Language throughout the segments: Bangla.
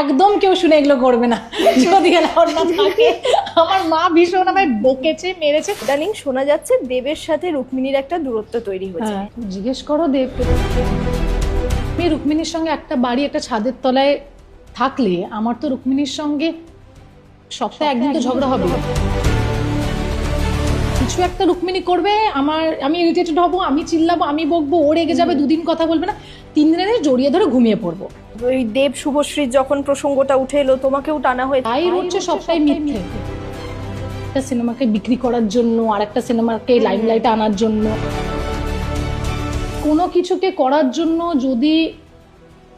একদম কেউ শুনে এগুলো করবে না। যদি অ্যালাউড না থাকে। আমার মা ভীষণ আমায় বকেছে মেরেছে। ইদানিং শোনা যাচ্ছে দেবের সাথে রুক্মিণীর একটা দূরত্ব তৈরি হয়েছে। হ্যাঁ জিজ্ঞেস করো দেব। আমি রুক্মিণীর সঙ্গে একটা বাড়ি একটা ছাদের তলায় থাকলে আমার তো রুক্মিণীর সঙ্গে সপ্তাহে একদিন তো ঝগড়া হবে। কিছু একটা রুক্মিণী করবে আমার আমি ইরিটেটেড হব আমি চিল্লাবো আমি বকবো ও রেগে যাবে দুদিন কথা বলবে না। তিন দিনের জড়িয়ে ধরে ঘুমিয়ে পড়ব। ওই দেব শুভশ্রীর যখন প্রসঙ্গটা উঠে এলো তোমাকেও টানা হয়ে তাই হচ্ছে সবটাই মিথ্যে। একটা সিনেমাকে বিক্রি করার জন্য আর একটা সিনেমাকে লাইমলাইটে আনার জন্য। কোনো কিছুকে করার জন্য যদি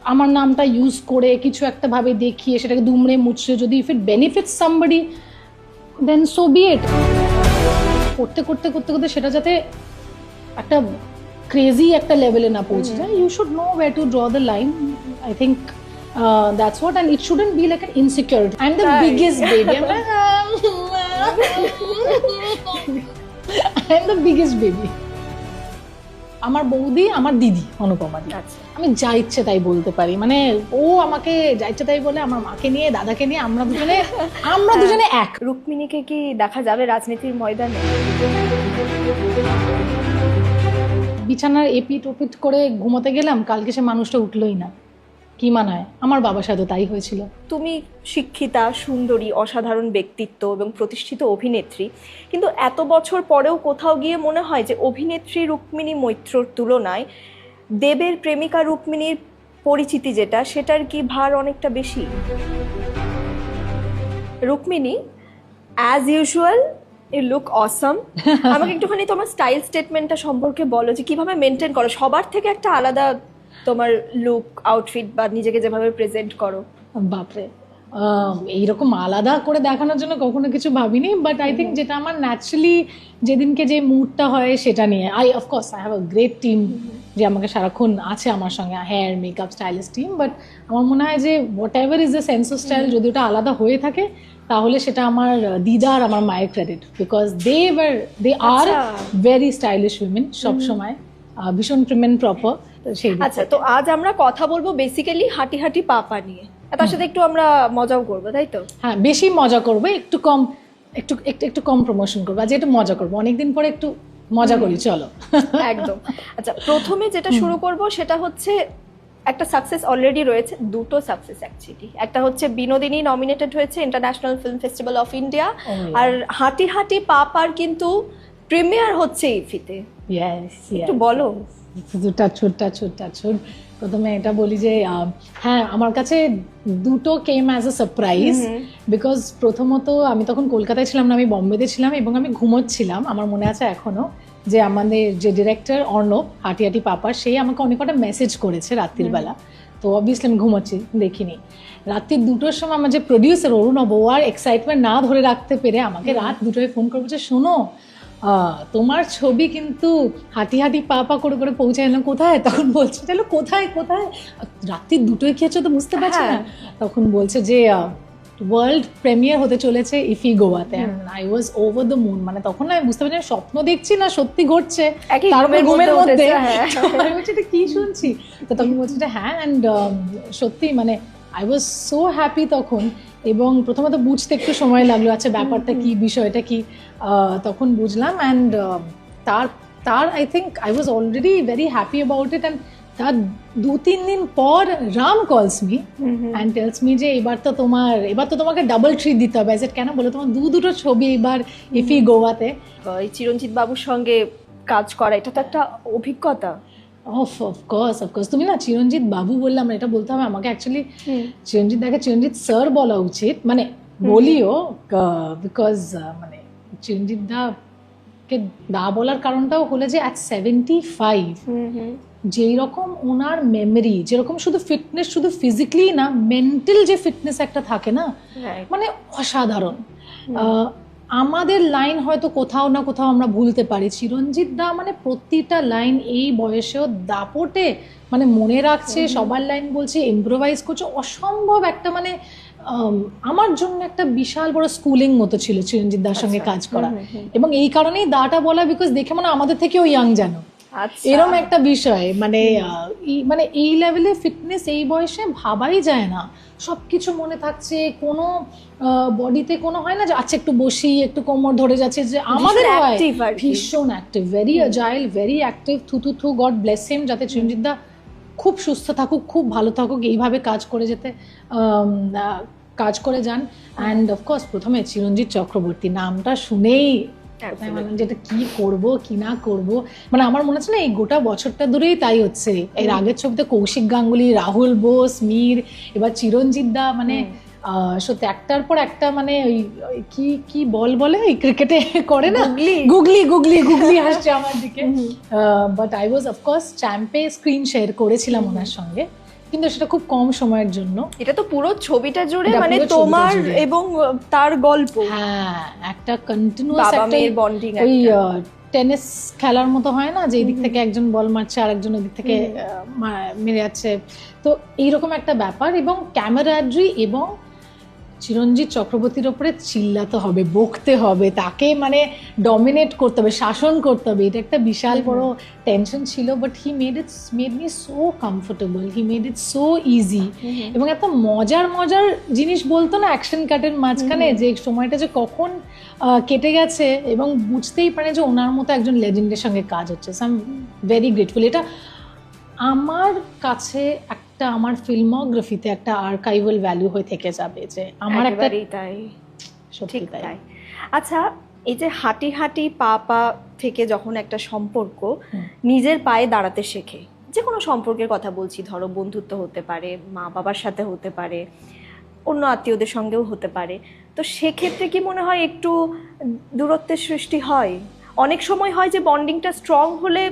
আমার নামটা ইউজ করে কিছু একটা ভাবে দেখিয়ে সেটাকে দুমড়ে মুচড়ে যদি if it benefit somebody then so be it করতে করতে করতে করতে সেটা যাতে একটা ক্রেজি একটা লেভেলে না পৌঁছে যায় you should know way to draw the line I think that's what and it shouldn't be like an insecurity I am the biggest baby I am the biggest baby আমার বৌদি আমার দিদি অনুপমা দি আচ্ছা। আমি যা ইচ্ছে তাই বলতে পারি। মানে ও আমাকে যা ইচ্ছে তাই বলে আমার মাকে নিয়ে দাদাকে নিয়ে আমরা দুজনে আমরা দুজনে এক। রুক্মিণীকে কি দেখা যাবে রাজনীতির ময়দানে? বিছানার এপিট ওপিট করে ঘুমোতে গেলাম, কালকে সে মানুষটা উঠলোই না। কি মানায়? আমার বাবার সাথে তাই হয়েছিল। তুমি শিক্ষিতা, সুন্দরী, অসাধারণ ব্যক্তিত্ব এবং প্রতিষ্ঠিত অভিনেত্রী, কিন্তু এত বছর পরেও কোথাও গিয়ে মনে হয় যে অভিনেত্রী রুক্মিণী মৈত্রর তুলনায় দেবের প্রেমিকা রুক্মিণীর পরিচিতি যেটা, সেটার কি ভার অনেকটা বেশি? Rukmini as usual you look awesome আমাকে একটুখানি তোমার স্টাইল স্টেটমেন্টটা সম্পর্কে বলো যে কীভাবে মেনটেন করো? সবার থেকে একটা আলাদা তোমার লুক আউটফিট বা নিজেকে যেভাবে প্রেজেন্ট করো। বাপরে। এইরকম আলাদা করে দেখানোর জন্য কখনো কিছু ভাবিনি বাট আই থিঙ্ক যেটা আমার ন্যাচারালি যেদিনকে যে মুডটা হয় সেটা নিয়ে। I of course I have a great team যে আমাকে সারাক্ষণ আছে আমার সঙ্গে hair makeup stylist team but আমার মনে হয় যে what is the sense of style যদি ওটা আলাদা হয়ে থাকে তাহলে সেটা আমার দিদা আর আমার মায়ের credit because they were they are. Very stylish women সবসময় ভীষণ প্রিমেন প্রপার সেই আচ্ছা তো আজ আমরা কথা বলব বেসিক্যালি হাঁটি হাঁটি পাপা নিয়ে তার সাথে একটু আমরা মজাও করব তাই তো? হ্যাঁ বেশি মজা করব একটু কম একটু একটু একটু কম প্রমোশন করব আজ একটু মজা করব অনেকদিন পরে একটু মজা করি চলো। একদম। আচ্ছা প্রথমে যেটা শুরু করব সেটা হচ্ছে একটা সাকসেস অলরেডি রয়েছে দুটো সাকসেস অ্যাকচুয়ালি একটা হচ্ছে বিনোদিনী নমিনেটেড হয়েছে international film festival of India আর হাঁটি হাঁটি পাপার কিন্তু প্রিমিয়ার হচ্ছে ইফিতে। একটু বলো। টাচুর টাচুর টাচুর প্রথমে এটা বলি যে হ্যাঁ আমার কাছে দুটো came as a surprise because প্রথমত আমি তখন কলকাতায় ছিলাম না আমি বম্বেতে ছিলাম এবং আমি ঘুমোচ্ছিলাম আমার মনে আছে এখনও। যে আমাদের যে ডিরেক্টর অর্ণব হাঁটি হাঁটি পাপার সেই আমাকে অনেক কটা মেসেজ করেছে রাত্রির বেলা। তো অবভিয়াসলি আমি ঘুমাচ্ছি দেখিনি। রাত্রি দুটোর সময় আমার যে প্রডিউসার অরুণব ও আর এক্সাইটমেন্ট না ধরে রাখতে পেরে আমাকে রাত দুটোয় ফোন করব যে শোনো তোমার ছবি কিন্তু হাঁটি হাঁটি পা পা করে করে পৌঁছে এলাম কোথায়? তখন বলছে তাহলে কোথায় কোথায়? রাত্রি দুটোয় খেয়েছো তো বুঝতে পারছি না। তখন বলছে যে ওয়ার্ল্ড প্রিমিয়ার হতে চলেছে ইফি গোয়াতে I was over the moon মানে তখন আমি বুঝতে পারছি স্বপ্ন দেখছি না সত্যি ঘটছে। তারপরে ঘুমের মধ্যে হ্যাঁ। আমি বলছি এটা কি শুনছি? তো তখন বলছি যে হ্যাঁ অ্যান্ড সত্যি মানে আই ওয়াজ সো হ্যাপি তখন। এবং প্রথমত বুঝতে একটু সময় লাগল আচ্ছা ব্যাপারটা কি বিষয়টা কি? তখন বুঝলাম অ্যান্ড তার তার I think I was already very happy about it and তার দু তিন দিন পর রাম কলস মি অ্যান্ড টেলস মি যে এবার তো তোমার এবার তো তোমাকে ডাবল ট্রিট দিতে হবে। অ্যাজ কেন বলে? তোমার দু দুটো ছবি এবার ইফি গোয়াতে। এই চিরঞ্জিত বাবুর সঙ্গে কাজ করা এটা তো একটা অভিজ্ঞতা। অফ অফকোর্স অফকোর্স তুমি না চিরঞ্জিত বাবু বললাম এটা বলতে হবে। আমাকে অ্যাকচুয়ালি চিরঞ্জিত দেখে চিরঞ্জিত স্যার বলা উচিত। মানে বলিও বিকজ মানে চিরঞ্জিত দা কে দা বলার কারণটাও হলো যে অ্যাট সেভেন্টি ফাইভ যেই রকম ওনার মেমরি যেরকম শুধু ফিটনেস শুধু ফিজিক্যালি না মেন্টাল যে ফিটনেস একটা থাকে না মানে অসাধারণ। আমাদের লাইন হয়তো কোথাও না কোথাও আমরা ভুলতে পারি। চিরঞ্জিত দা মানে প্রতিটা লাইন এই বয়সেও দাপটে মানে মনে রাখছে সবার লাইন বলছে ইম্প্রোভাইজ করছে। অসম্ভব একটা মানে আমার জন্য একটা বিশাল বড় স্কুলিং মতো ছিল চিরঞ্জিত দার সঙ্গে কাজ করা। এবং এই কারণেই দাটা বলা বিকজ দেখে মানে আমাদের থেকেও ইয়াং জানো আচ্ছা এরম একটা বিষয় মানে মানে এই লেভেলে ফিটনেস এই বয়সে ভাবাই যায় না। সবকিছু মনে থাকছে কোনো বডিতে কোনো হয় না যে আচ্ছা একটু বসি একটু কোমর ধরে যাচ্ছে। যে আমাদের হয়। ভীষণ active very agile very active থু থু থু গড ব্লেস হিম। যাতে চিরঞ্জিতদা খুব সুস্থ থাকুক খুব ভালো থাকুক এইভাবে কাজ করে যেতে কাজ করে যান। অ্যান্ড অফকোর্স প্রথমে চিরঞ্জিত চক্রবর্তী নামটা শুনেই যেটা কি করব কি না করব? মানে আমার মনে হচ্ছে না এই গোটা বছরটা ধরেই তাই হচ্ছে। এর আগের ছবিতে কৌশিক গাঙ্গুলি রাহুল বোস মীর এবার চিরঞ্জিত দা মানে আহ, সত্যি একটার পর একটা মানে ওই কি কি বল বলে ওই ক্রিকেটে করে না? গুগলি? গুগলি গুগলি গুগলি আসছে আমার দিকে। But I was of course চ্যাম্পে screen share করেছিলাম ওনার সঙ্গে। কিন্তু সেটা খুব কম সময়ের জন্য। এটা তো পুরো ছবিটা জুড়ে মানে তোমার এবং তার গল্প। হ্যাঁ একটা কন্টিনিউয়াস একটা বন্ডিং ওই টেনিস খেলার মতো হয় না যে এই দিক থেকে একজন বল মারছে আর একজন ওই দিক থেকে মেরে যাচ্ছে। তো এইরকম একটা ব্যাপার এবং ক্যামেরাড্রি এবং চিরঞ্জিত চক্রবর্তীর ওপরে চিল্লাতে হবে বকতে হবে তাকে মানে ডমিনেট করতে হবে শাসন করতে হবে এটা একটা বিশাল বড় টেনশন ছিল but he made it made me so comfortable he made it so easy এবং এত মজার মজার জিনিস বলতো না অ্যাকশন কাটের মাঝখানে যে সময়টা যে কখন কেটে গেছে এবং বুঝতেই পারে যে ওনার মতো একজন লেজেন্ডের সঙ্গে কাজ হচ্ছে। So I am very grateful এটা আমার কাছে একটা আমার ফিল্মোগ্রাফিতে একটা আর্কাইভাল ভ্যালু হয়ে থেকে যাবে যে আমার একটা তাই। সত্যি ঠিক তাই। আচ্ছা এই যে হাঁটি হাঁটি পা পা থেকে যখন একটা সম্পর্ক নিজের পায়ে দাঁড়াতে শেখে যে কোনো সম্পর্কের কথা বলছি ধরো বন্ধুত্ব হতে পারে মা বাবার সাথে হতে পারে অন্য আত্মীয়দের সঙ্গেও হতে পারে তো সেক্ষেত্রে কি মনে হয় একটু দূরত্বের সৃষ্টি হয়? অনেক সময় হয় যে বন্ডিংটা স্ট্রং হলে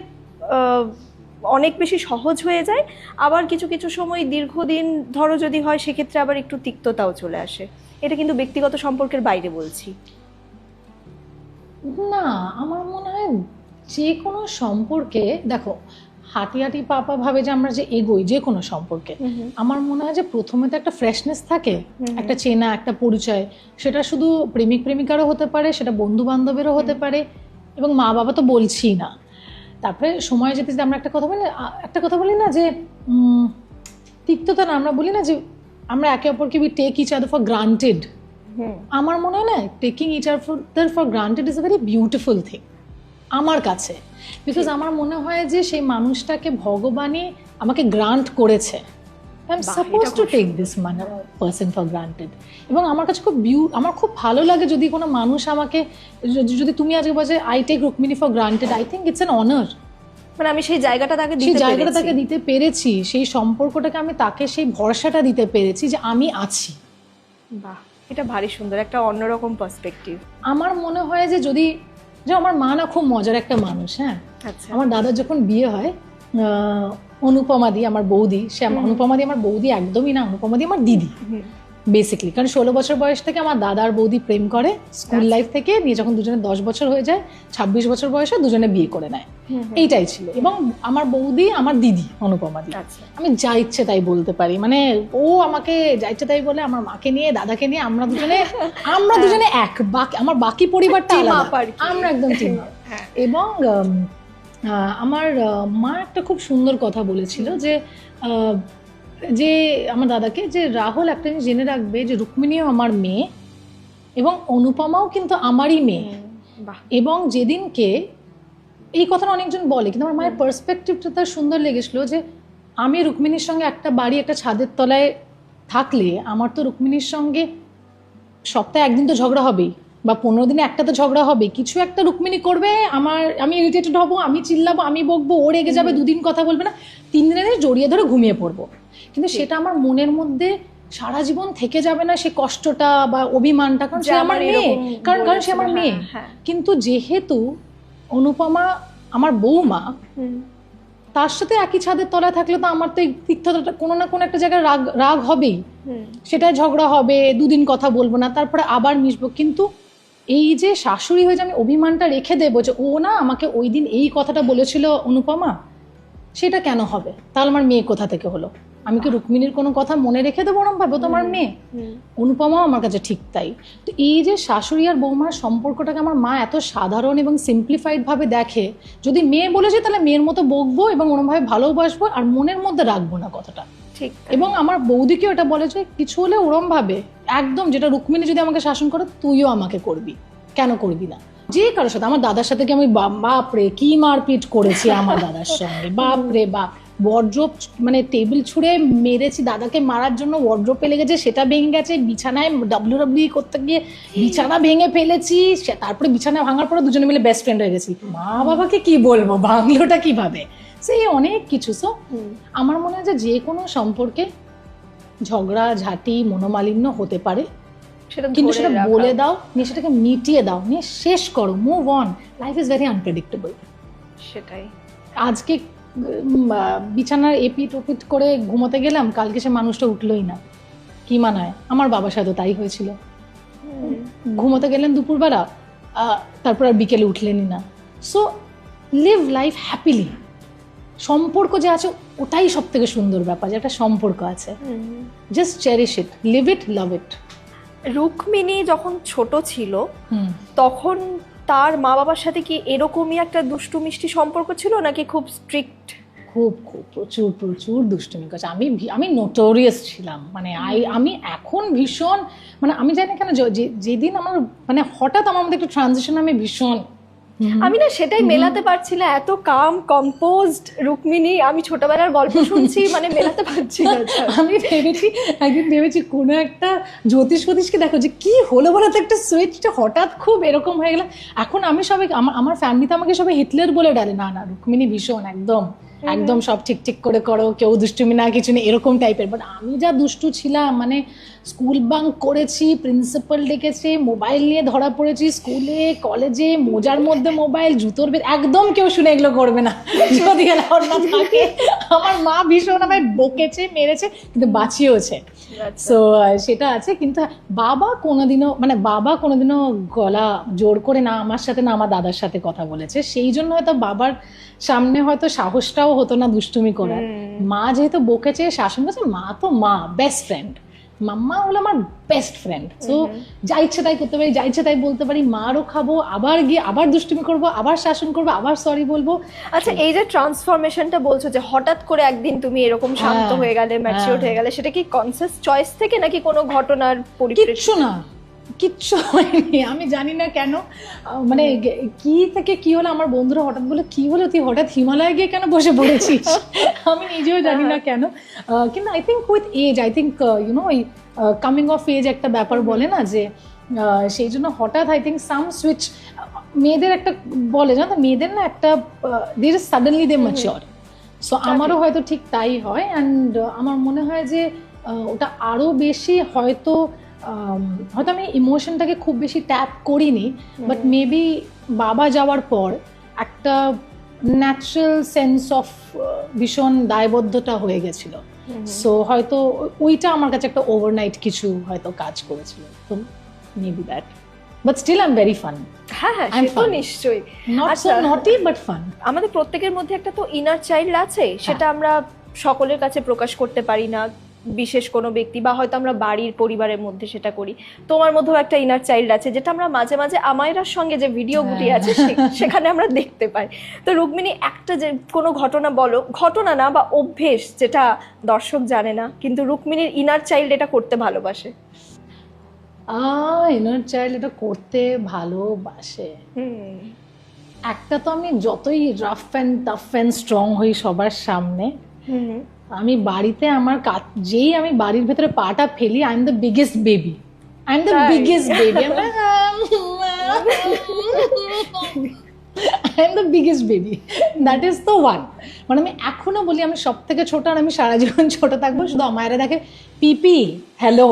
অনেক বেশি সহজ হয়ে যায়। আবার কিছু কিছু সময় দীর্ঘদিন ধরো যদি হয় সেক্ষেত্রে আবার একটু তিক্ততাও চলে আসে। এটা কিন্তু ব্যক্তিগত সম্পর্কের বাইরে বলছি। না আমার মনে হয় যে কোনো সম্পর্কে দেখো হাঁটি হাঁটি পাপা ভাবে যে আমরা যে এগোই যে কোনো সম্পর্কে আমার মনে হয় যে প্রথমে তো একটা ফ্রেশনেস থাকে একটা চেনা একটা পরিচয়। সেটা শুধু প্রেমিক প্রেমিকারও হতে পারে সেটা বন্ধু বান্ধবেরও হতে পারে এবং মা বাবা তো বলছি না। তারপরে সময় যেতে যেতে আমরা একটা কথা বলি একটা কথা বলি না যে তিক্ততা না আমরা বলি না যে আমরা একে অপরকে be take each other for granted আমার মনে হয় না taking each other for granted is a very beautiful thing আমার কাছে। বিকজ আমার মনে হয় যে সেই মানুষটাকে ভগবানই আমাকে গ্রান্ট করেছে। I suppose to take this মানে পার্সন ফর গ্রান্টেড এবং আমার কাছে খুব বিউ আমার খুব ভালো লাগে যদি কোনো মানুষ আমাকে যদি- তুমি আজকে বলছে I take Rukmini for granted I think it's an honour মানে আমি সেই জায়গাটা তাকে সেই জায়গাটা তাকে দিতে পেরেছি সেই সম্পর্কটাকে আমি তাকে সেই ভরসাটা দিতে পেরেছি যে আমি আছি। বাহ এটা ভারী সুন্দর একটা অন্যরকম পার্সপেক্টিভ আমার মনে হয় যে যদি যে আমার মা না খুব মজার একটা মানুষ হ্যাঁ? আচ্ছা। আমার দাদার যখন বিয়ে হয় অনুপমাদি আমার বৌদি সে অনুপমাদি আমার বৌদি একদমই না অনুপমাদি আমার দিদি। বেসিকলি কারণ ষোলো বছর বয়স থেকে আমার দাদা আর বৌদি প্রেম করে স্কুল আচ্ছা। লাইফ থেকে নিয়ে যখন দুজনে দশ বছর হয়ে যায় ছাব্বিশ বছর বয়সে দুজনে বিয়ে করে নেয়। এইটাই ছিল। এবং আমার বৌদি আমার দিদি অনুপমাদি আচ্ছা। আমি যা ইচ্ছে তাই বলতে পারি। মানে ও আমাকে যা ইচ্ছে তাই বলে আমার মাকে নিয়ে দাদাকে নিয়ে আমরা দুজনে আমরা দুজনে এক। বাকি আমার বাকি পরিবারটা। আমরা একদম টিম। হ্যাঁ এবং উম, আহ, আমার মা একটা খুব সুন্দর কথা বলেছিল যে যে আমার দাদাকে যে রাহুল একটা জিনিস জেনে রাখবে যে রুক্মিণীও আমার মেয়ে এবং অনুপমাও কিন্তু আমারই মেয়ে। এবং যেদিনকে এই কথাটা অনেকজন বলে কিন্তু আমার মায়ের পার্সপেক্টিভটা তার সুন্দর লেগেছিলো যে আমি রুক্মিণীর সঙ্গে একটা বাড়ি একটা ছাদের তলায় থাকলে আমার তো রুক্মিণীর সঙ্গে সপ্তাহে একদিন তো ঝগড়া হবেই। বা পনেরো দিনে একটা তো ঝগড়া হবে। কিছু একটা রুক্মিণী করবে আমার আমি ইরিটেটেড হব আমি চিল্লাবো আমি বকবো ও রেগে যাবে দুদিন কথা বলবে না। তিন দিনে জড়িয়ে ধরে ঘুমিয়ে পড়ব। কিন্তু সেটা আমার মনের মধ্যে সারা জীবন থেকে যাবে না সে কষ্টটা বা অভিমানটা কারণ সে আমার মেয়ে। কারণ কারণ সে আমার হ্যাঁ, মেয়ে। হ্যাঁ। কিন্তু যেহেতু অনুপমা আমার বৌমা তার সাথে একই ছাদের তলায় থাকলে তো আমার তো এই তিক্ততাটা কোনো না কোনো একটা জায়গায় রাগ রাগ হবেই। সেটাই ঝগড়া হবে দুদিন কথা বলব না তারপরে আবার মিশবো। কিন্তু এই যে শাশুড়ি হয়ে যে আমি অভিমানটা রেখে দেবো যে ও না আমাকে ওই দিন এই কথাটা বলেছিল অনুপমা সেটা কেন হবে? তাহলে আমার মেয়ে কোথা থেকে হলো? আমি কি রুক্মিণীর কোনো কথা মনে রেখে দেবো ওরম ভাবে ও তো আমার মেয়ে। অনুপমাও আমার কাছে ঠিক তাই। তো এই যে শাশুড়ি আর বৌমার সম্পর্কটাকে আমার মা এত সাধারণ এবং সিম্পলিফাইড ভাবে দেখে যদি মেয়ে বলেছে তাহলে মেয়ের মতো বকবো এবং ওরমভাবে ভালোবাসবো আর মনের মধ্যে রাখব না কথাটা। ঠিক এবং আমার বৌদিকেও এটা বলে যে কিছু হলে ওরম ভাবে, একদম যেটা রুক্মিণী যদি আমাকে শাসন করে, তুইও আমাকে করবি। কেন করবি না? যে কারোর সাথে, আমার দাদার সাথে কি আমি বা- বাপরে কি মারপিট করেছি আমার দাদার সঙ্গে? বাপরে বাপ। ওয়ার্ড্রোপ মানে টেবিল ছুঁড়ে মেরেছি দাদাকে মারার জন্য ওয়ার্ড্রোপে লেগেছে, সেটা ভেঙে গেছে, বিছানায় ডাব্লিউ ডাব্লিউ করতে গিয়ে বিছানা ভেঙে ফেলেছি তারপরে বিছানা ভাঙার পরে দুজনে মিলে বেস্ট ফ্রেন্ড হয়ে গেছি। মা বাবাকে কি বলব? ভাঙলোটা কীভাবে? সেই অনেক কিছু। সো আমার মনে হয় যে যে কোনো সম্পর্কে ঝগড়া ঝাঁটি মনোমালিন্য হতে পারে। সেটা কিন্তু সেটা বলে দাও নিয়ে সেটাকে মিটিয়ে দাও নিয়ে শেষ করো move on life is very unpredictable সেটাই। আজকে বিছানার এপিট ওপিট করে ঘুমোতে গেলাম কালকে সে মানুষটা উঠলোই না। কি মানায়? আমার বাবার সাথে তাই হয়েছিল। ঘুমোতে গেলেন দুপুরবেলা তারপর আর বিকেলে উঠলেনই না। সো লিভ লাইফ হ্যাপিলি সম্পর্ক যে আছে ওটাই সব থেকে সুন্দর ব্যাপার যে একটা সম্পর্ক আছে। Just cherish it live it love it Rukmini যখন ছোট ছিল তখন তার মা বাবার সাথে কি এরকমই একটা দুষ্টু মিষ্টি সম্পর্ক ছিল নাকি খুব স্ট্রিক্ট খুব খুব প্রচুর প্রচুর দুষ্টুমি করছে। আমি আমি নোটোরিয়াস ছিলাম। মানে আই আমি এখন ভীষণ মানে আমি জানি কেন যেদিন আমার মানে হঠাৎ আমার মধ্যে একটা ট্রানজিশন আমি ভীষণ। আমি না সেটাই মেলাতে পারছি না এত কাম কম্পোজড রুক্মিণী আমি ছোটবেলার গল্প শুনছি মানে মেলাতে পারছি না আমি ভেবেছি একদিন ভেবেছি কোনো একটা জ্যোতিষ ফতিষকে দেখো যে কি হলো বলো তো একটা সুইচটা হঠাৎ খুব এরকম হয়ে গেল। এখন আমি সবাই আমার আমার ফ্যামিলিতে আমাকে সবাই হিটলার বলে ডালে। না না রুক্মিণী ভীষণ একদম। একদম সব ঠিক ঠিক করে করো কেউ দুষ্টুমি না কিছু নেই এরকম টাইপের বাট আমি যা দুষ্টু ছিলাম মানে স্কুল বাং করেছি প্রিন্সিপাল ডেকেছে মোবাইল নিয়ে ধরা পড়েছি স্কুলে কলেজে মোজার মধ্যে মোবাইল জুতোর একদম কেউ শুনে এগুলো করবে না। যদি অ্যালাউড না থাকে আমার মা ভীষণ আমায় বকেছে মেরেছে কিন্তু বাঁচিয়েওছে। সো সেটা আছে কিন্তু বাবা কোনোদিনও মানে বাবা কোনোদিনও গলা জোর করে না আমার সাথে না আমার দাদার সাথে কথা বলেছে। সেই জন্য হয়তো বাবার সামনে হয়তো সাহসটাও হতো না দুষ্টুমি করার। মা যেহেতু বকেছে শাসন করেছে মা তো মা বেস্ট ফ্রেন্ড মাম্মা হলো আমার বেস্ট ফ্রেন্ড তো যা ইচ্ছে তাই করতে পারি যা ইচ্ছে তাই বলতে পারি মারও খাব আবার গিয়ে আবার দুষ্টুমি করব আবার শাসন করব আবার সরি বলব। আচ্ছা এই যে ট্রান্সফরমেশনটা বলছো যে হঠাৎ করে একদিন তুমি এরকম শান্ত হ্যাঁ, হয়ে গেলে ম্যাচিওর হ্যাঁ। গেলে সেটা কি কনসিয়াস চয়েস থেকে নাকি কোনো ঘটনার পরিপ্রেক্ষিতে? কিছু না। কিচ্ছু হয়নি। আমি জানি না কেন। মানে কি থেকে কি হলো আমার বন্ধুরা হঠাৎ বলে কি হলো তুই হঠাৎ হিমালয়ে গিয়ে কেন বসে পড়েছিস? আমি নিজেও জানি না কেন। আহ, কিন্তু I think with age I think you know ওই কামিং অফ এজ একটা ব্যাপার বলে না যে সেই জন্য হঠাৎ আই থিঙ্ক সাম সুইচ মেয়েদের একটা বলে জানো মেয়েদের না একটা দের সাডেনলি দে ম্যাচিওর সো আমারও হয়তো ঠিক তাই হয় অ্যান্ড আমার মনে হয় যে ওটা আরও বেশি হয়তো হয়তো আমি ইমোশনটাকে খুব বেশি ট্যাপ করিনি বাট মেবি বাবা যাওয়ার পর একটা ন্যাচারাল সেন্স অফ ভীষণ দায়বদ্ধতা হয়ে গেছিল। সো হয়তো ওইটা আমার কাছে একটা ওভারনাইট কিছু হয়তো কাজ করেছিল। তো maybe that but still I am very fun হ্যাঁ হ্যাঁ তো নিশ্চয়ই। Not so. Naughty but fun আমাদের প্রত্যেকের মধ্যে একটা তো ইনার চাইল্ড আছে সেটা আমরা সকলের কাছে প্রকাশ করতে পারি না। বিশেষ কোনো ব্যক্তি বা হয়তো আমরা বাড়ির পরিবারের মধ্যে সেটা করি। তোমার মধ্যেও একটা ইনার চাইল্ড আছে যেটা আমরা মাঝে মাঝে আমায়রার সঙ্গে যে ভিডিওগুলি হ্যাঁ। আছে সেখানে আমরা দেখতে পাই। তো রুক্মিণী একটা যে কোনো ঘটনা বলো ঘটনা না বা অভ্যেস যেটা দর্শক জানে না কিন্তু রুক্মিণীর ইনার চাইল্ড এটা করতে ভালোবাসে। ইনার চাইল্ড এটা করতে ভালোবাসে। হুম। একটা তো আমি যতই rough and tough and strong হই সবার সামনে হুম। আমি বাড়িতে আমার কাজ যেই আমি বাড়ির ভেতরে পাটা ফেলি I am the biggest baby I am the? Biggest baby I am the biggest baby that is the one মানে আমি এখনও বলি আমি সব থেকে ছোট আর আমি সারা জীবন ছোট থাকব। শুধু আমায়রা দেখে পিপি হ্যালো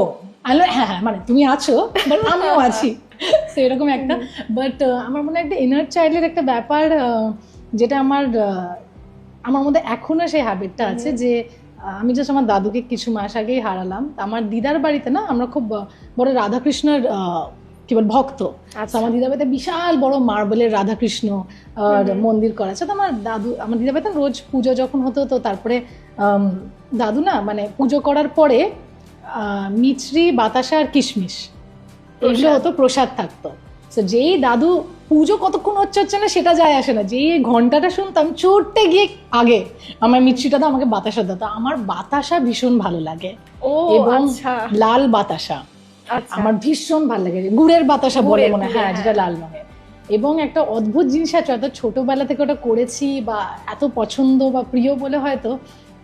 হ্যালো হ্যাঁ হ্যাঁ মানে তুমি আছো বাট আমিও আছি। তো এরকম একটা। বাট আমার মনে হয় একটা ইনার চাইল্ডের একটা ব্যাপার যেটা আমার আমার মধ্যে এখনও সেই হ্যাবিটটা আছে যে আমি জাস্ট আমার দাদুকে কিছু মাস আগেই হারালাম। আমার দিদার বাড়িতে না আমরা খুব বড় রাধাকৃষ্ণের কি বল ভক্ত। আচ্ছা। আমার দিদার বাড়িতে বিশাল বড় মার্বেলের রাধাকৃষ্ণ মন্দির করা আছে। তো আমার দাদু আমার দিদার বাড়িতে রোজ পুজো যখন হতো তো তারপরে দাদু না মানে পুজো করার পরে মিছরি বাতাসা আর কিশমিশ এগুলো হতো প্রসাদ থাকতো। তো যেই দাদু পুজো কতক্ষণ হচ্ছে হচ্ছে না সেটা যায় আসে না। যেই ঘন্টাটা শুনতাম চড়তে গিয়ে আগে। আমার মিছরিটা তো আমাকে বাতাসা দিত আমার বাতাসা ভীষণ ভালো লাগে। ও এবং আচ্ছা। লাল বাতাসা। আচ্ছা। আমার ভীষণ ভালো লাগে। গুড়ের বাতাসা বলে মনে হয়। যেটা হ্যাঁ। লাল রঙের। এবং একটা অদ্ভুত জিনিস আছে এত ছোটবেলা থেকে ওটা করেছি বা এত পছন্দ বা প্রিয় বলে হয়তো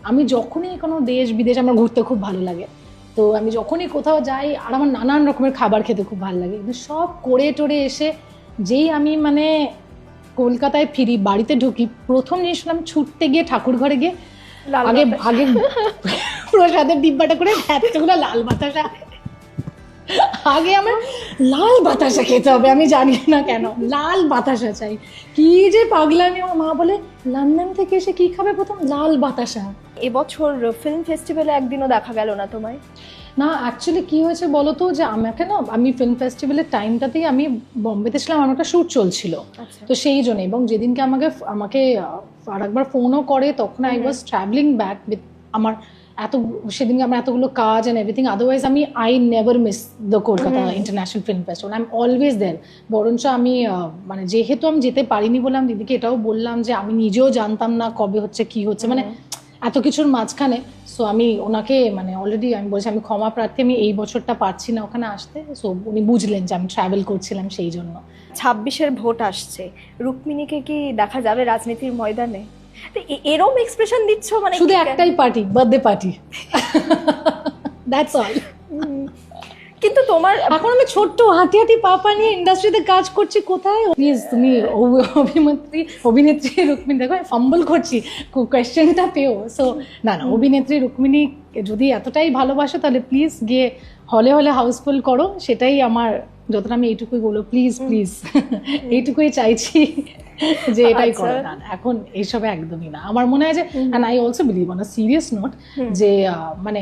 আমি যখনই কোনো দেশ বিদেশ আমার ঘুরতে খুব ভালো লাগে। তো আমি যখনই কোথাও যাই আর আমার নানান রকমের খাবার খেতে খুব ভালো লাগে কিন্তু সব করে টোরে এসে যেই আমি মানে কলকাতায় ফিরি বাড়িতে ঢুকি প্রথম জিনিস আমি ছুটতে গিয়ে ঠাকুর ঘরে গিয়ে আগে। আগে প্রসাদের ডিব্বাটা করে এতগুলো লাল বাতাসা আগে আমার লাল বাতাসা খেতে হবে আমি জানি না কেন। লাল বাতাসা চাই। কি যে পাগলামি আমার মা বলে লন্ডন থেকে এসে কি খাবে প্রথম? লাল বাতাসা। এবছর ফিল্ম ফেস্টিভ্যালে একদিনও দেখা গেল না তোমায়? না অ্যাকচুয়ালি কি হয়েছে বলো তো যে আমাকে না আমি ফিল্ম ফেস্টিভ্যালের টাইমটাতেই আমি বম্বেতে ছিলাম আমার একটা শ্যুট চলছিল। আচ্ছা। তো সেই জন্য এবং যেদিনকে আমাকে আমাকে আর আরেকবার ফোনও করে তখন I. Was travelling back with আমার এত সেদিনকে আমার এতগুলো কাজ অ্যান্ড এভরিথিং আদারওয়াইজ আমি I never miss the Kolkata international film festival I am always there বরঞ্চ আমি মানে যেহেতু আমি যেতে পারিনি বলে আমি দিদিকে এটাও বললাম যে আমি নিজেও জানতাম না কবে হচ্ছে কি হচ্ছে মানে এত কিছুর মাঝখানে। সো আমি ওনাকে মানে অলরেডি আমি বলছি আমি ক্ষমা প্রার্থী আমি এই বছরটা পারছি না ওখানে আসতে। সো উনি বুঝলেন যে আমি ট্রাভেল করছিলাম সেই জন্য। ছাব্বিশের ভোট আসছে। রুক্মিণীকে কি দেখা যাবে রাজনীতির ময়দানে? এরম এক্সপ্রেশন দিচ্ছ মানে শুধু একটাই party birthday party that's all কিন্তু তোমার এখন আমি ছোট্ট হাঁটি হাঁটি পা পা নিয়ে ইন্ডাস্ট্রিতে কাজ করছি কোথায়? প্লিজ তুমি অভিনেত্রী অভিনেত্রী রুক্মিণী দেখো ফাম্বল করছি। কোয়েশ্চেনটা পেও। সো না না অভিনেত্রী রুক্মিণী যদি এতটাই ভালোবাসো তাহলে প্লিজ গিয়ে হলে হলে হাউসফুল করো। সেটাই আমার যতটা আমি এইটুকুই বলব প্লিজ প্লিজ এইটুকুই চাইছি। যে এটাই আচ্ছা। করো না এখন এইসবে একদমই না। আমার মনে হয় যে। And I also believe on a serious note যে মানে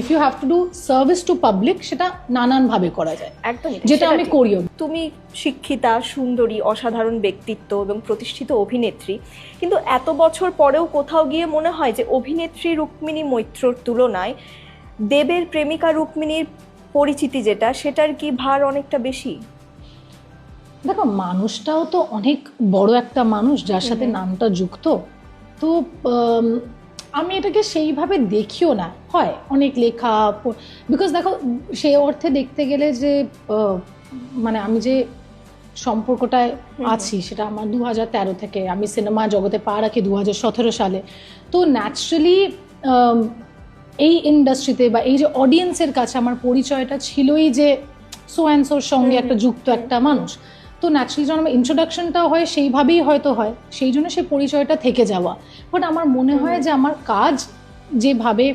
if you have to do service to public সেটা নানানভাবে করা যায়। একদমই যেটা আমি করিও তুমি শিক্ষিতা সুন্দরী অসাধারণ ব্যক্তিত্ব এবং প্রতিষ্ঠিত অভিনেত্রী কিন্তু এত বছর পরেও কোথাও গিয়ে মনে হয় যে অভিনেত্রী রুক্মিণী মৈত্রর তুলনায় দেবের প্রেমিকা রুক্মিণীর পরিচিতি যেটা সেটার কি ভার অনেকটা বেশি? দেখো মানুষটাও তো অনেক বড় একটা মানুষ যার সাথে নামটা যুক্ত। তো আমি এটাকে সেইভাবে দেখিও না। হয় অনেক লেখা বিকজ দেখো সেই অর্থে দেখতে গেলে যে মানে আমি যে সম্পর্কটায় আছি সেটা আমার দু হাজার তেরো থেকে। আমি সিনেমা জগতে পা রাখি দু হাজার সতেরো সালে। তো ন্যাচারালি এই ইন্ডাস্ট্রিতে বা এই যে অডিয়েন্সের কাছে আমার পরিচয়টা ছিলই যে সো অ্যান্ড সোর সঙ্গে একটা যুক্ত একটা মানুষ। তো ন্যাচারালি যখন আমার ইন্ট্রোডাকশনটাও হয় সেইভাবেই হয়তো হয়। সেই জন্য সেই পরিচয়টা থেকে যাওয়া। বাট আমার মনে হয় যে আমার কাজ যেভাবে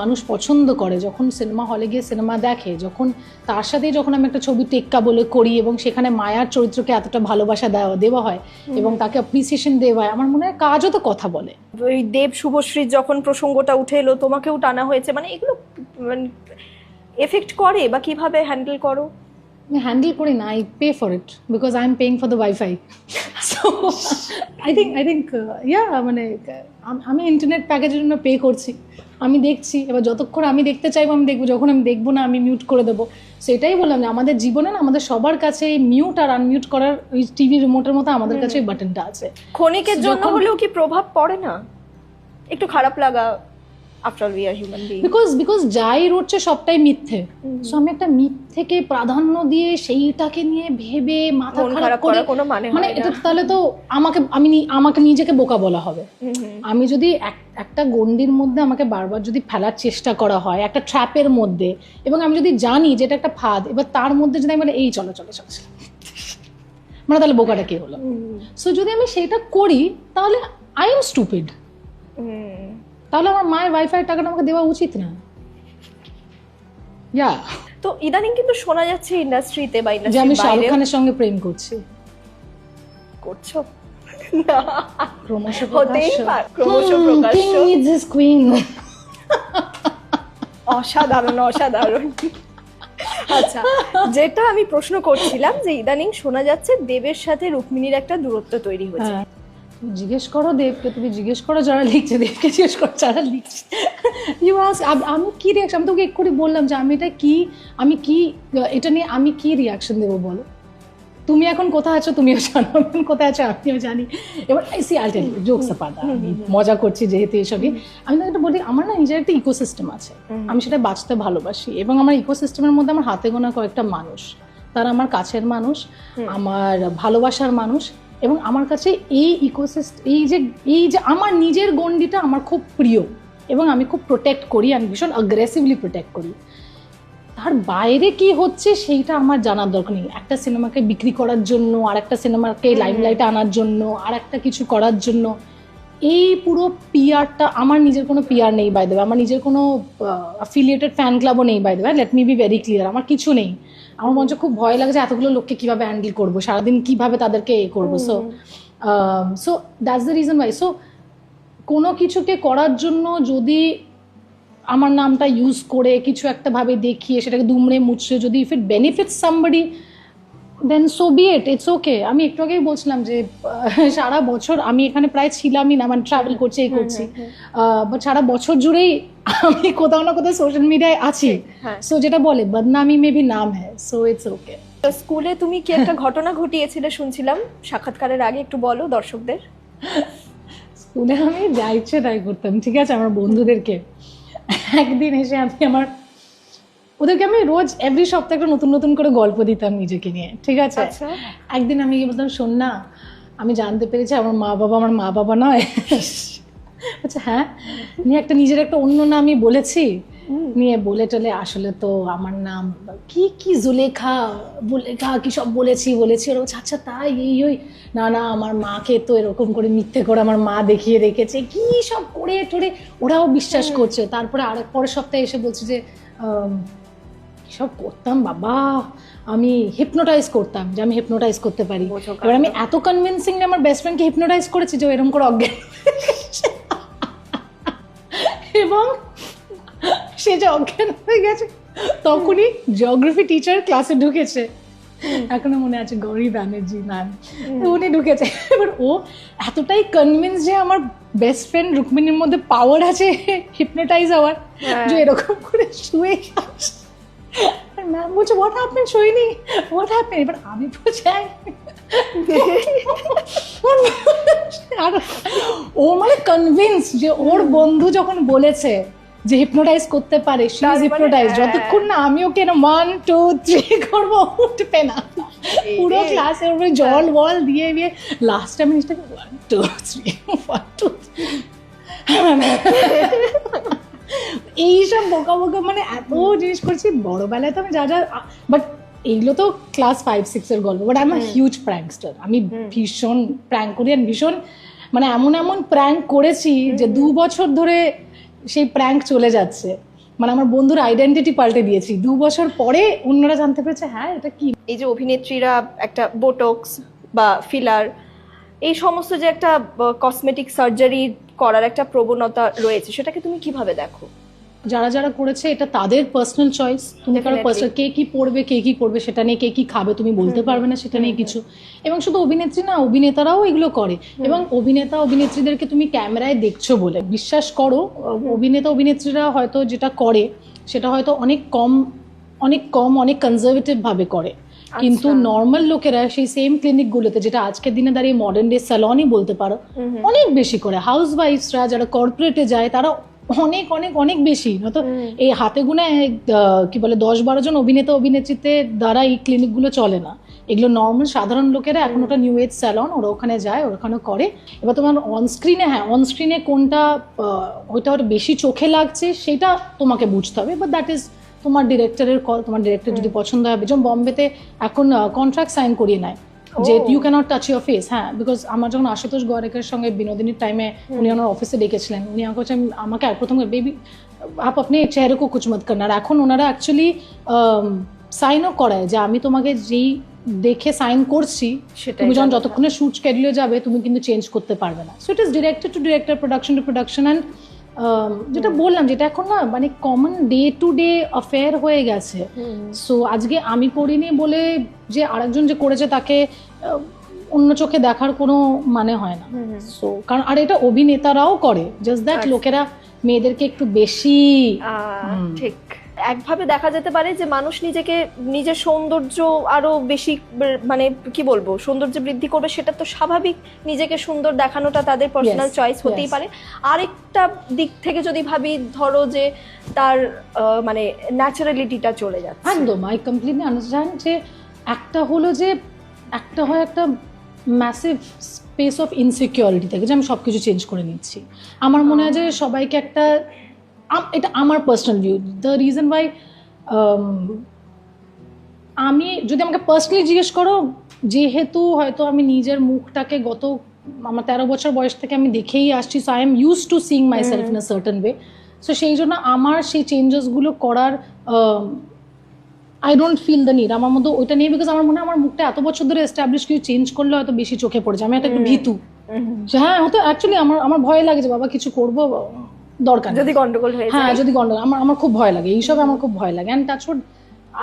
মানুষ পছন্দ করে যখন সিনেমা হলে গিয়ে সিনেমা দেখে যখন তার সাথেই যখন আমি একটা ছবি টেক্কা বলে করি এবং সেখানে মায়ার চরিত্রকে এতটা ভালোবাসা দেওয়া দেওয়া হয় এবং তাকে অ্যাপ্রিসিয়েশন দেওয়া হয় আমার মনে হয় কাজও তো কথা বলে। ওই দেব শুভশ্রীর যখন প্রসঙ্গটা উঠে এলো তোমাকেও টানা হয়েছে মানে এগুলো এফেক্ট করে বা কীভাবে হ্যান্ডেল করো? হ্যান্ডেল করি না I pay for it because I am paying for the wifi so I think I think yeah মানে আমি ইন্টারনেট প্যাকেজের জন্য পে করছি। আমি দেখছি এবার যতক্ষণ আমি দেখতে চাইব আমি দেখব। যখন আমি দেখব না আমি মিউট করে দেবো। সেটাই বললাম যে আমাদের জীবনে না আমাদের সবার কাছে এই মিউট আর আনমিউট করার ওই টিভি রিমোটের মতো আমাদের কাছে ওই বাটনটা আছে। ক্ষণিকের জন্য হলেও কি প্রভাব পড়ে না? একটু খারাপ লাগা after we are human being because because যাই রটছে সবটাই মিথ্যে। সো আমি একটা মিথ্যেকে প্রাধান্য দিয়ে সেইটাকে নিয়ে ভেবে মাথা খারাপ করে কোনো মানে মানে এটা তাহলে তো আমাকে আমি আমাকে নিজেকে বোকা বলা হবে। আমি যদি একটা গণ্ডির মধ্যে আমাকে বারবার যদি ফেলার চেষ্টা করা হয় একটা ট্র্যাপের মধ্যে এবং আমি যদি জানি যে এটা একটা ফাঁদ এবার তার মধ্যে যদি আমি এই চলো চলো চলো মানে তাহলে বোকাটা কে হলো? সো যদি আমি সেটা করি তাহলে আই এম স্টুপিড। তাহলে আমার মায়ের ওয়াইফাই টাকাটা আমাকে দেওয়া উচিত না। ইয়া তো ইদানিং কিন্তু শোনা যাচ্ছে ইন্ডাস্ট্রিতে বা যে আমি শাহরুখ খানের সঙ্গে প্রেম করছি। করছ? ক্রমশ হতেই পারে, ক্রমশ Hmm, প্রকাশ্য। অসাধারণ অসাধারণ। আচ্ছা যেটা আমি প্রশ্ন করছিলাম যে ইদানিং শোনা যাচ্ছে দেবের সাথে রুক্মিণীর একটা দূরত্ব তৈরি হয়েছে। হ্যাঁ। জিজ্ঞেস করো দেবকে তুমি জিজ্ঞেস করো যারা লিখছে দেবকে জিজ্ঞেস করো যারা লিখছে। ইউ আস আমি কি রিয়াকশন আমি তোকে এক্ষুনি বললাম যে আমি এটা কি আমি কি এটা নিয়ে আমি কি রিয়াকশন দেবো বলো? তুমি এখন কোথায় আছো তুমিও জানো এখন কোথায় আছো আমিও জানি। এবার সি আল টেল জোকস পাতা মজা করছি যেহেতু এসবই। আমি তো এটা বলি আমার না নিজের একটা ইকোসিস্টেম আছে। আমি সেটা বাঁচতে ভালোবাসি এবং আমার ইকোসিস্টেমের মধ্যে আমার হাতে গোনা কয়েকটা মানুষ। তারা আমার কাছের মানুষ আমার ভালোবাসার মানুষ এবং আমার কাছে এই ইকোসিস্ট এই যে এই যে আমার নিজের গণ্ডিটা আমার খুব প্রিয় এবং আমি খুব প্রোটেক্ট করি আমি ভীষণ অ্যাগ্রেসিভলি প্রোটেক্ট করি। তার বাইরে কি হচ্ছে সেইটা আমার জানার দরকার নেই। একটা সিনেমাকে বিক্রি করার জন্য আর একটা সিনেমাকে লাইমলাইটে আনার জন্য আর একটা কিছু করার জন্য। এই পুরো পিয়ারটা আমার নিজের কোনো পিয়ার নেই বাই দেবে আমার নিজের কোনো অ্যাফিলিয়েটেড ফ্যান ক্লাবও নেই বাই দেবে let me be very clear আমার কিছু নেই। আমার মঞ্চ খুব ভয় লাগে যে এতগুলো লোককে কীভাবে হ্যান্ডেল করব সারাদিন কীভাবে তাদেরকে এ করব। So so that's the reason why so কোনো কিছুকে করার জন্য যদি আমার নামটা ইউজ করে কিছু একটা ভাবে দেখিয়ে সেটাকে দুমড়ে মুচড়ে যদি if it benefits somebody then so be it it's okay আমি একটু আগেই বলছিলাম যে সারা বছর আমি এখানে প্রায় ছিলামই না মানে ট্রাভেল করছি এই করছি। বাট সারা বছর জুড়েই আমি কোথাও না কোথাও সোশ্যাল মিডিয়ায় আছি। হ্যাঁ। সো যেটা বলে বদনামি মে ভি নাম হ্যাঁ সো ইটস ওকে স্কুলে তুমি কি একটা ঘটনা ঘটিয়েছিলে শুনছিলাম? সাক্ষাৎকারের আগে একটু বলো দর্শকদের। স্কুলে আমি যা ইচ্ছে তাই করতাম ঠিক আছে? আমার বন্ধুদেরকে। একদিন এসে আমি আমার ওদেরকে আমি রোজ এভরি সপ্তাহে একটা নতুন নতুন করে গল্প দিতাম নিজেকে নিয়ে ঠিক আছে? আচ্ছা। একদিন আমি গিয়ে বলতাম শোন না আমি জানতে পেরেছি আমার মা বাবা আমার মা বাবা নয়। আচ্ছা হ্যাঁ? নিয়ে একটা নিজের একটা অন্য নামই বলেছি। নিয়ে বলে টলে আসলে তো আমার নাম কি কি জুলেখা বুলেখা কি সব বলেছি বলেছি। ওরা বলছে, আচ্ছা তাই এই ওই। না না আমার মাকে তো এরকম করে মিথ্যে করে আমার মা দেখিয়ে রেখেছে। কি সব করে টরে ওরাও বিশ্বাস করছে। তারপরে আরেক পরের সপ্তাহে এসে বলছে যে সব করতাম বাবা। আমি হিপনোটাইজ করতাম যে আমি হিপনোটাইজ করতে পারি। এবার আমি এত কনভিনসিং আমার বেস্ট ফ্রেন্ডকে হিপনোটাইজ করেছি যে এরকম করে অজ্ঞান এবং সে যে অজ্ঞান হয়ে গেছে তখনই জিওগ্রাফি টিচার ক্লাসে ঢুকেছে। এখনও মনে আছে গৌরী ব্যানার্জি ম্যাম উনি ঢুকেছে। এবার ও এতটাই কনভিন্স যে আমার বেস্ট ফ্রেন্ড রুক্মিণীর মধ্যে পাওয়ার আছে হিপনোটাইজ হওয়ার হ্যাঁ। যে এরকম করে শুয়ে ম্যাম বলছে হোয়াট হ্যাপেন সইনি হোয়াট হ্যাপেন এবার আমি "এই, আর ও মানে কনভিন্স যে ওর বন্ধু যখন বলেছে যে হিপনোটাইজ করতে পারে সে মানে, হিপনোটাইজ হ্যাঁ। যতক্ষণ না আমি ওকে না ওয়ান টু থ্রি করব উঠবে না। পুরো রে। ক্লাসের উপরে জল বল দিয়ে দিয়ে লাস্ট আমি জিনিসটাকে one two three one two এইসব বোকা বোকা মানে এত জিনিস করছি বড়বেলায় তো আমি যা যা বাট এইগুলো তো ক্লাস ফাইভ সিক্সের গল্প বাট আমি হিউজ প্র্যাঙ্কস্টার আমি ভীষণ প্র্যাঙ্ক করি আর ভীষণ মানে এমন এমন প্র্যাঙ্ক করেছি যে দু বছর ধরে সেই প্র্যাঙ্ক চলে যাচ্ছে। মানে আমার বন্ধুর আইডেন্টিটি পাল্টে দিয়েছি। দু বছর পরে অন্যরা জানতে পেরেছে হ্যাঁ এটা কি? এই যে অভিনেত্রীরা একটা বোটক্স বা ফিলার এই সমস্ত যে একটা কসমেটিক সার্জারি করার একটা প্রবণতা রয়েছে সেটাকে তুমি কীভাবে দেখো? যারা যারা করেছে এটা তাদের পার্সোনাল চয়েস তুমি কারও পার্সোনাল কে কি পড়বে কে কি করবে সেটা নিয়ে কে কি খাবে তুমি বলতে পারবে না সেটা নিয়ে কিছু। এবং শুধু অভিনেত্রী না অভিনেতারাও এগুলো করে। এবং অভিনেতা অভিনেত্রীদেরকে তুমি ক্যামেরায় দেখছ বলে। বিশ্বাস করো অভিনেতা অভিনেত্রীরা হয়তো যেটা করে সেটা হয়তো অনেক কম অনেক কম অনেক কনজারভেটিভ ভাবে করে। কিন্তু আচ্ছা। নর্মাল লোকেরা সেই সেম ক্লিনিকগুলোতে যেটা আজকের দিনে দাঁড়িয়ে মডার্ন ডে স্যালনই বলতে পারো অনেক বেশি করে। হাউস ওয়াইফসরা যারা কর্পোরেটে যায় তারা অনেক অনেক অনেক বেশি। নয়তো এই হাতে গুনে কি বলে দশ বারো জন অভিনেতা অভিনেত্রীতে দ্বারা এই ক্লিনিকগুলো চলে না। এগুলো নর্মাল সাধারণ লোকেরা এখন ওটা নিউ এজ স্যালন ওরা ওখানে যায় ওরা ওখানে করে। এবার তোমার অনস্ক্রিনে হ্যাঁ অনস্ক্রিনে কোনটা ওইটা ওর বেশি চোখে লাগছে সেটা তোমাকে বুঝতে হবে। বাট দ্যাট ইজ তোমার ডিরেক্টরের কল তোমার ডিরেক্টর যদি পছন্দ হবে যেমন বম্বেতে এখন কন্ট্রাক্ট সাইন করিয়ে নেয়। যে you can't touch your face হ্যাঁ বিকজ আমার যখন আশুতোষ গোয়ারেকের সঙ্গে বিনোদিনীর টাইমে উনি আমার অফিসে ডেকেছিলেন উনি আমাকে বলছেন আমাকে প্রথম বেবি আপ আপনি চেহারে কো কুছ মত করনা। আর এখন ওনারা অ্যাকচুয়ালি সাইনও করায় যে আমি তোমাকে যেই দেখে সাইন করছি তুমি যখন যতক্ষণে শুট স্কেডিউলে যাবে তুমি কিন্তু চেঞ্জ করতে পারবে না। So it is director to director production to production and যেটা বললাম যেটা এখন না মানে common day to day affair হয়ে গেছে। সো আজকে আমি করিনি বলে যে আরেকজন যে করেছে তাকে অন্য চোখে দেখার কোনো মানে হয় না। সো কারণ আর এটা অভিনেতারাও করে। জাস্ট দ্যাট আচ্ছা। লোকেরা মেয়েদেরকে একটু বেশি ঠিক। একভাবে দেখা যেতে পারে যে মানুষ নিজেকে নিজের সৌন্দর্য আরও বেশি মানে কি বলব সৌন্দর্য বৃদ্ধি করবে সেটা তো স্বাভাবিক। নিজেকে সুন্দর দেখানোটা তাদের পার্সোনাল চয়েস হতেই পারে। আরেকটা দিক থেকে যদি ভাবি ধরো যে তার মানে ন্যাচারালিটিটা চলে যাচ্ছে। একদম আই কমপ্লিটলি আন্ডারস্ট্যান্ড যে একটা হলো যে একটা হয় একটা ম্যাসিভ স্পেস অফ ইনসিকিউরিটি থেকে যে আমি সব কিছু চেঞ্জ করে নিচ্ছি। আমার মনে হয় যে সবাইকে একটা এটা আমার personal view the reason why আমি যদি আমাকে পার্সোনালি জিজ্ঞেস করো যেহেতু হয়তো আমি নিজের মুখটাকে গত আমার তেরো বছর বয়স থেকে আমি দেখেই আসছি so I am use to sing myself in a certain way so সেই জন্য আমার সেই চেঞ্জেসগুলো করার I don't feel the need আমার মধ্যে ওইটা নেই বিকজ আমার মনে হয় আমার মুখটা এত বছর ধরে এস্টাবলিশ কিছু চেঞ্জ করলে হয়তো বেশি চোখে পড়েছে আমি একটা একটু। ভীতু। হ্যাঁ হয়তো অ্যাকচুয়ালি আমার আমার ভয় লাগে যে বাবা কিছু করব দরকার যদি গন্ডগোল হয়ে হ্যাঁ যদি গন্ডগোল আমার আমার খুব ভয় লাগে এইসবে আমার খুব ভয় লাগে। And touch wood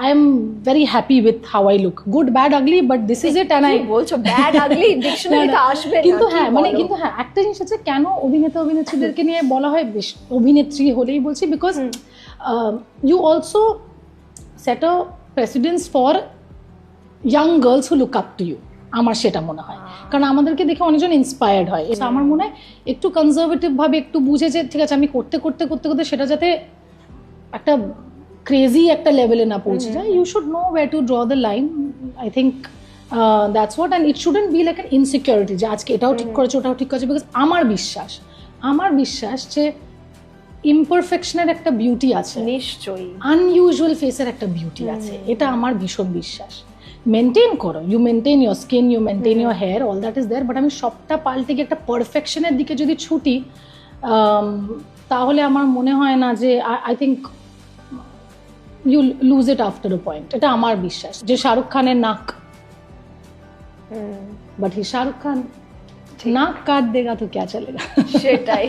I am very happy with how I look good bad ugly but this is it and I বলছো? ব্যাড আগলি ডিকশনারিতে আসবে কিন্তু হ্যাঁ মানে কিন্তু হ্যাঁ একটা জিনিস আছে কেন অভিনেতা অভিনেত্রীদেরকে নিয়ে বলা হয়? বেশ অভিনেত্রী হলেই বলছি because. You also set a precedence for young girls who look up to you আমার সেটা মনে হয়। কারণ আমাদেরকে দেখে অনেকজন ইন্সপায়ার্ড হয়। এটা আমার মনে হয় একটু কনজারভেটিভ ভাবে একটু বুঝে যে ঠিক আছে আমি করতে করতে করতে করতে সেটা যাতে একটা ক্রেজি একটা লেভেলে না পৌঁছে যায়। You should know way to draw the line I think that's what and it shouldn't be like an insecurity যে আজকে এটাও ঠিক করেছে ওটাও ঠিক করেছে। বিকজ আমার বিশ্বাস আমার বিশ্বাস যে ইমপারফেকশনের একটা বিউটি আছে। নিশ্চয়ই। আনইউজুয়াল ফেসের একটা বিউটি আছে। এটা আমার ভীষণ বিশ্বাস। মেনটেন করো। You maintain your skin you maintain your hair all that is there but আমি সবটা পাল্টে গিয়ে একটা পারফেকশনের দিকে যদি ছুটি তাহলে আমার মনে হয় না যে I think you lose it after a point এটা আমার বিশ্বাস। যে শাহরুখ খানের নাক। বাট হি শাহরুখ খান নাক কাট দেগা তো ক্যা চলেগা? সেটাই।